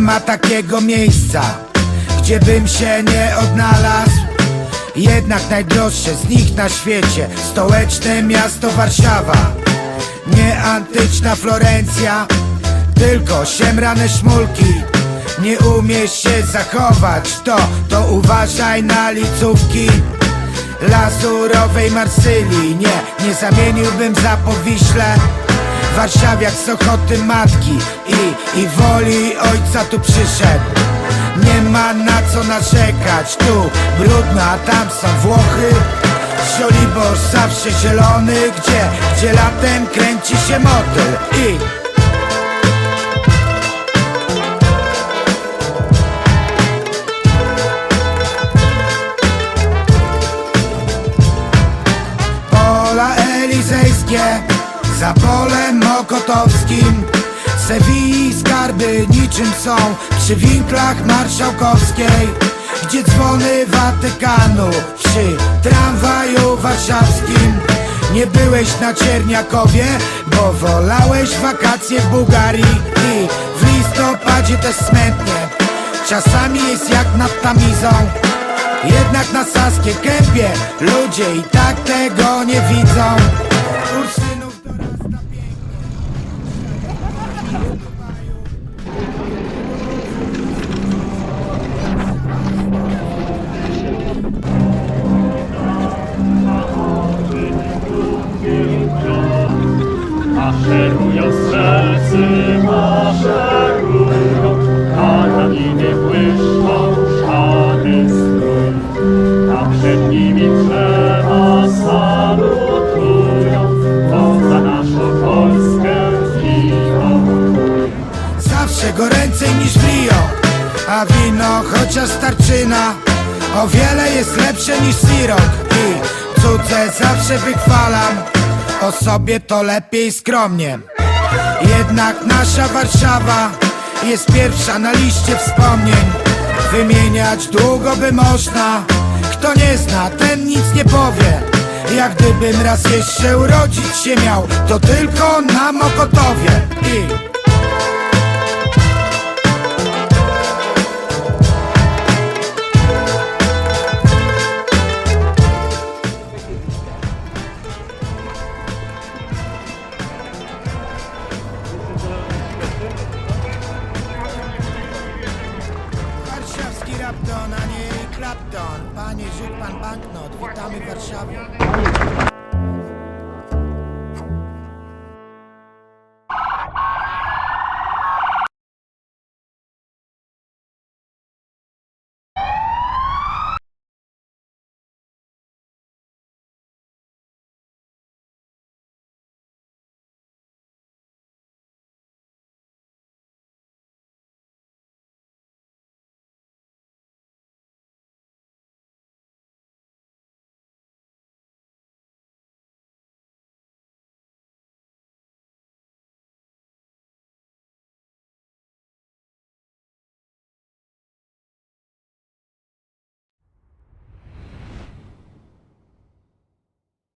ma takiego miejsca, gdzie bym się nie odnalazł. Jednak najdroższe z nich na świecie Stołeczne miasto Warszawa. Nie antyczna Florencja Tylko siemrane szmulki. Nie umiesz się zachować To, to uważaj na licówki. Lazurowej Marsylii Nie, nie zamieniłbym za Powiśle Warszawiak z Ochoty Matki I, i woli ojca tu przyszedł. Nie ma na co narzekać Tu brudno, a tam są Włochy. Żoliborz zawsze zielony Gdzie, gdzie latem kręci się motyl I elizejskie Za polem mokotowskim Sewilli skarby niczym są Przy winklach marszałkowskiej Gdzie dzwony Watykanu Przy tramwaju warszawskim. Nie byłeś na Czerniakowie Bo wolałeś wakacje w Bułgarii I w listopadzie też smętnie. Czasami jest jak nad Tamizą jednak na Saskie Kępie ludzie i tak tego nie widzą strzelcy, maszerują, karabiny błyszczą, szary strój. A przed nimi drzewa salutują, bo za naszą Polskę zginą. Zawsze goręcej niż w Rio A wino, chociaż starczyna O wiele jest lepsze niż sirok I cudze zawsze wychwalam O sobie to lepiej skromnie Jednak nasza Warszawa Jest pierwsza na liście wspomnień. Wymieniać długo by można. Kto nie zna, ten nic nie powie. Jak gdybym raz jeszcze urodzić się miał To tylko na Mokotowie. I... Rapton, a nie Clapton. Panie, rzuć pan banknot, witamy w Warszawie